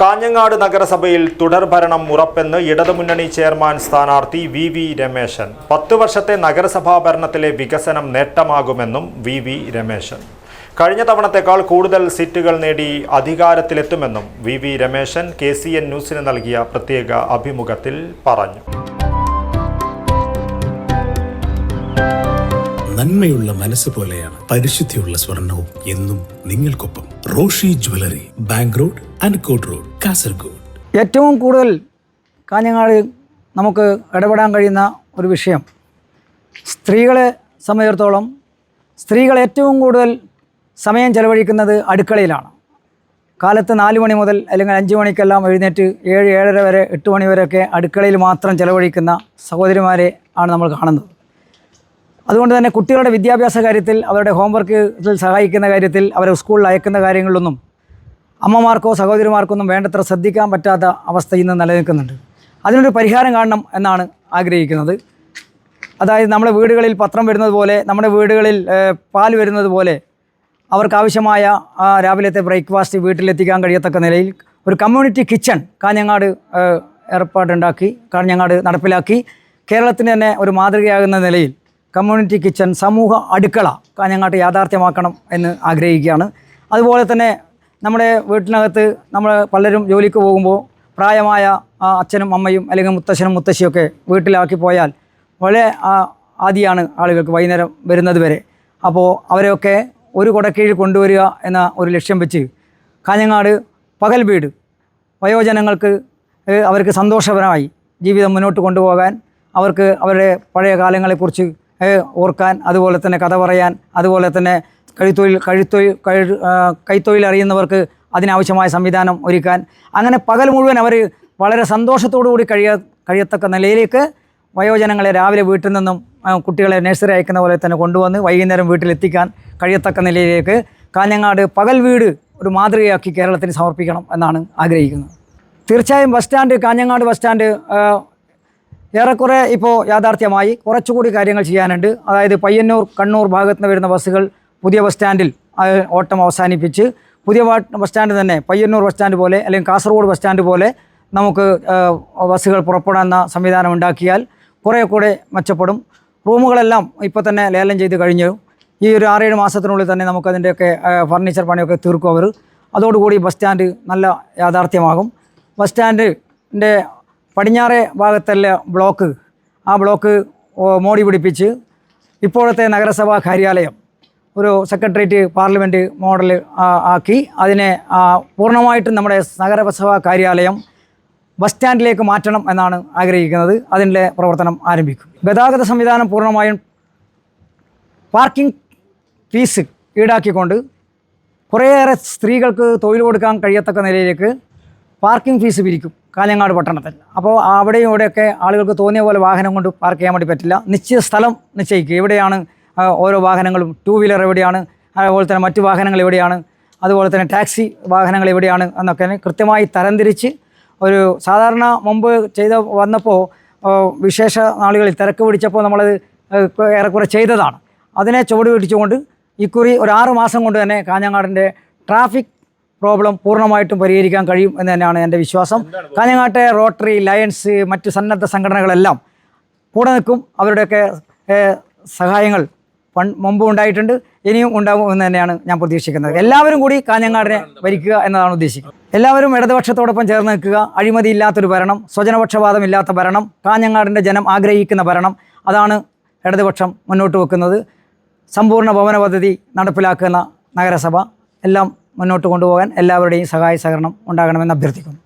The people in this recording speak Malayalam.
കാഞ്ഞങ്ങാട് നഗരസഭയിൽ തുടർഭരണം ഉറപ്പെന്ന് ഇടതുമുന്നണി ചെയർമാൻ സ്ഥാനാർത്ഥി വി വി രമേശൻ. പത്ത് വർഷത്തെ നഗരസഭാ ഭരണത്തിലെ വികസനം നേട്ടമാകുമെന്നും വി വി രമേശൻ. കഴിഞ്ഞ തവണത്തേക്കാൾ കൂടുതൽ സീറ്റുകൾ നേടി അധികാരത്തിലെത്തുമെന്നും V V Rameshan K C N ന്യൂസിന് നൽകിയ പ്രത്യേക അഭിമുഖത്തിൽ പറഞ്ഞു. നന്മയുള്ള മനസ്സ് പോലെയാണ് പരിശുദ്ധിയുള്ള സ്വർണവും എന്നും നിങ്ങൾക്കൊപ്പം. റോഷി ജ്വല്ലറി ബാങ്ക് റോഡ് അൻകോട്ട് റോഡ് കാസർഗോഡ്. ഏറ്റവും കൂടുതൽ കാഞ്ഞങ്ങാട് നമുക്ക് ഇടപെടാൻ കഴിയുന്ന ഒരു വിഷയം. സ്ത്രീകളെ സംബന്ധിച്ചിടത്തോളം സ്ത്രീകൾ ഏറ്റവും കൂടുതൽ സമയം ചെലവഴിക്കുന്നത് അടുക്കളയിലാണ്. കാലത്ത് നാല് മണി മുതൽ അല്ലെങ്കിൽ അഞ്ച് മണിക്കെല്ലാം എഴുന്നേറ്റ് ഏഴ് ഏഴര വരെ എട്ട് മണി വരെയൊക്കെ അടുക്കളയിൽ മാത്രം ചെലവഴിക്കുന്ന സഹോദരിമാരെ ആണ് നമ്മൾ കാണുന്നത്. അതുകൊണ്ട് തന്നെ കുട്ടികളുടെ വിദ്യാഭ്യാസ കാര്യത്തിൽ അവരുടെ ഹോംവർക്കിൽ സഹായിക്കുന്ന കാര്യത്തിൽ അവരെ സ്കൂളിൽ അയക്കുന്ന കാര്യങ്ങളിലൊന്നും അമ്മമാർക്കോ സഹോദരിമാർക്കോ ഒന്നും വേണ്ടത്ര ശ്രദ്ധിക്കാൻ പറ്റാത്ത അവസ്ഥ ഇന്ന് നിലനിൽക്കുന്നുണ്ട്. അതിനൊരു പരിഹാരം കാണണം എന്നാണ് ആഗ്രഹിക്കുന്നത്. അതായത് നമ്മുടെ വീടുകളിൽ പത്രം വരുന്നത് പോലെ നമ്മുടെ വീടുകളിൽ പാൽ വരുന്നത് പോലെ അവർക്കാവശ്യമായ രാവിലത്തെ ബ്രേക്ക്ഫാസ്റ്റ് വീട്ടിലെത്തിക്കാൻ കഴിയത്തക്ക നിലയിൽ ഒരു കമ്മ്യൂണിറ്റി കിച്ചൺ കാഞ്ഞങ്ങാട് ഏർപ്പാടുണ്ടാക്കി കാഞ്ഞങ്ങാട് നടപ്പിലാക്കി കേരളത്തിന് തന്നെ ഒരു മാതൃകയാകുന്ന നിലയിൽ കമ്മ്യൂണിറ്റി കിച്ചൺ സമൂഹ അടുക്കള കാഞ്ഞങ്ങാട്ട് യാഥാർത്ഥ്യമാക്കണം എന്ന് ആഗ്രഹിക്കുകയാണ്. അതുപോലെ തന്നെ നമ്മുടെ വീട്ടിനകത്ത് നമ്മൾ പലരും ജോലിക്ക് പോകുമ്പോൾ പ്രായമായ അച്ഛനും അമ്മയും അല്ലെങ്കിൽ മുത്തശ്ശനും മുത്തശ്ശിയൊക്കെ വീട്ടിലാക്കി പോയാൽ വളരെ ആദ്യമാണ് ആളുകൾക്ക് വൈകുന്നേരം വരുന്നത് വരെ. അപ്പോൾ അവരെയൊക്കെ ഒരു കുടക്കീഴിൽ കൊണ്ടുവരിക എന്ന ഒരു ലക്ഷ്യം വെച്ച് കാഞ്ഞങ്ങാട് പകൽ വീട് വയോജനങ്ങൾക്ക് അവർക്ക് സന്തോഷപരമായി ജീവിതം മുന്നോട്ട് കൊണ്ടുപോകാൻ അവർക്ക് അവരുടെ പഴയ കാലങ്ങളെക്കുറിച്ച് ഓർക്കാൻ അതുപോലെ തന്നെ കഥ പറയാൻ അതുപോലെ തന്നെ കഴുത്തൊഴിൽ കഴുത്തൊഴിൽ കഴു കൈത്തൊഴിൽ അറിയുന്നവർക്ക് അതിനാവശ്യമായ സംവിധാനം ഒരുക്കാൻ. അങ്ങനെ പകൽ മുഴുവൻ അവർ വളരെ സന്തോഷത്തോടു കൂടി കഴിയ കഴിയത്തക്ക നിലയിലേക്ക് വയോജനങ്ങളെ രാവിലെ വീട്ടിൽ നിന്നും കുട്ടികളെ നഴ്സറി അയക്കുന്ന പോലെ തന്നെ കൊണ്ടുവന്ന് വൈകുന്നേരം വീട്ടിലെത്തിക്കാൻ കഴിയത്തക്ക നിലയിലേക്ക് കാഞ്ഞങ്ങാട് പകൽ വീട് ഒരു മാതൃകയാക്കി കേരളത്തിന് സമർപ്പിക്കണം എന്നാണ് ആഗ്രഹിക്കുന്നത്. തീർച്ചയായും bus stand Kanhangad bus stand ഏറെക്കുറെ ഇപ്പോൾ യാഥാർത്ഥ്യമായി കുറച്ചുകൂടി കാര്യങ്ങൾ ചെയ്യാനുണ്ട്. അതായത് പയ്യന്നൂർ കണ്ണൂർ ഭാഗത്ത് നിന്ന് വരുന്ന ബസ്സുകൾ പുതിയ ബസ് സ്റ്റാൻഡിൽ ഓട്ടം അവസാനിപ്പിച്ച് പുതിയ ബസ് സ്റ്റാൻഡ് തന്നെ പയ്യന്നൂർ ബസ് സ്റ്റാൻഡ് പോലെ അല്ലെങ്കിൽ കാസർഗോഡ് ബസ് സ്റ്റാൻഡ് പോലെ നമുക്ക് ബസ്സുകൾ പുറപ്പെടാവുന്ന സംവിധാനം ഉണ്ടാക്കിയാൽ കുറേ കൂടെ മെച്ചപ്പെടും. റൂമുകളെല്ലാം ഇപ്പോൾ തന്നെ ലേലം ചെയ്ത് കഴിഞ്ഞു. ഈ ഒരു ആറേഴ് മാസത്തിനുള്ളിൽ തന്നെ നമുക്കതിന്റെയൊക്കെ ഫർണിച്ചർ പണിയൊക്കെ തീർക്കും അവർ. അതോടുകൂടി ബസ് സ്റ്റാൻഡ് നല്ല യാഥാർത്ഥ്യമാകും. ബസ് സ്റ്റാൻഡിന്റെ പടിഞ്ഞാറേ ഭാഗത്തല്ല ബ്ലോക്ക്. ആ ബ്ലോക്ക് മോടി പിടിപ്പിച്ച് ഇപ്പോഴത്തെ നഗരസഭാ കാര്യാലയം ഒരു സെക്രട്ടേറിയറ്റ് പാർലമെന്റ് മോഡൽ ആക്കി. അതിനെ പൂർണമായിട്ടും നമ്മുടെ നഗരസഭാ കാര്യാലയം ബസ് സ്റ്റാൻഡിലേക്ക് മാറ്റണം എന്നാണ് ആഗ്രഹിക്കുന്നത്. അതിന്റെ പ്രവർത്തനം ആരംഭിക്കും. ഗതാഗത സംവിധാനം പൂർണമായും പാർക്കിംഗ് ഫീസ് ഈടാക്കിക്കൊണ്ട് കുറേയേറെ സ്ത്രീകൾക്ക് തൊഴിൽ കൊടുക്കാൻ കഴിയത്തക്ക നിലയിലേക്ക് പാർക്കിംഗ് ഫീസ് പിരിക്കും. കാഞ്ഞങ്ങാട് പട്ടണത്തിൽ. അപ്പോൾ അവിടെയും ഇവിടെയൊക്കെ ആളുകൾക്ക് തോന്നിയ പോലെ വാഹനം കൊണ്ട് പാർക്ക് ചെയ്യാൻ വേണ്ടി പറ്റില്ല. നിശ്ചിത സ്ഥലം നിശ്ചയിക്കുക. എവിടെയാണ് ഓരോ വാഹനങ്ങളും ടൂ വീലർ എവിടെയാണ് അതുപോലെ തന്നെ മറ്റു വാഹനങ്ങൾ എവിടെയാണ് അതുപോലെ തന്നെ ടാക്സി വാഹനങ്ങൾ എവിടെയാണ് എന്നൊക്കെ കൃത്യമായി തരംതിരിച്ച് ഒരു സാധാരണ മുമ്പ് ചെയ്ത വന്നപ്പോൾ വിശേഷ നാളുകളിൽ തിരക്ക് പിടിച്ചപ്പോൾ നമ്മളത് ഏറെക്കുറെ ചെയ്തതാണ്. അതിനെ ചുവട് പിടിച്ചുകൊണ്ട് ഇക്കുറി ഒരു ആറ് മാസം കൊണ്ട് തന്നെ കാഞ്ഞങ്ങാടിന്റെ ട്രാഫിക് പ്രോബ്ലം പൂർണമായിട്ടും പരിഹരിക്കാൻ കഴിയും എന്ന് തന്നെയാണ് എന്റെ വിശ്വാസം. കാഞ്ഞങ്ങാട്ടെ റോട്ടറി ലയൻസ് മറ്റ് സന്നദ്ധ സംഘടനകളെല്ലാം കൂടെ നിൽക്കും. അവരുടെയൊക്കെ സഹായങ്ങൾ പൺ മുമ്പ് ഉണ്ടായിട്ടുണ്ട് ഇനിയും ഉണ്ടാകും എന്ന് തന്നെയാണ് ഞാൻ പ്രതീക്ഷിക്കുന്നത്. എല്ലാവരും കൂടി കാഞ്ഞങ്ങാടിനെ ഭരിക്കുക എന്നതാണ് ഉദ്ദേശിക്കുന്നത്. എല്ലാവരും ഇടതുപക്ഷത്തോടൊപ്പം ചേർന്ന് നിൽക്കുക. അഴിമതിയില്ലാത്തൊരു ഭരണം സ്വജനപക്ഷപാതമില്ലാത്ത ഭരണം കാഞ്ഞങ്ങാടിന്റെ ജനം ആഗ്രഹിക്കുന്ന ഭരണം അതാണ് ഇടതുപക്ഷം മുന്നോട്ട് വെക്കുന്നത്. സമ്പൂർണ ഭവന പദ്ധതി നടപ്പിലാക്കുന്ന നഗരസഭ. എല്ലാം മുന്നോട്ട് കൊണ്ടുപോകാൻ എല്ലാവരുടെയും സഹായ സഹകരണം ഉണ്ടാകണമെന്ന് അഭ്യർത്ഥിക്കുന്നു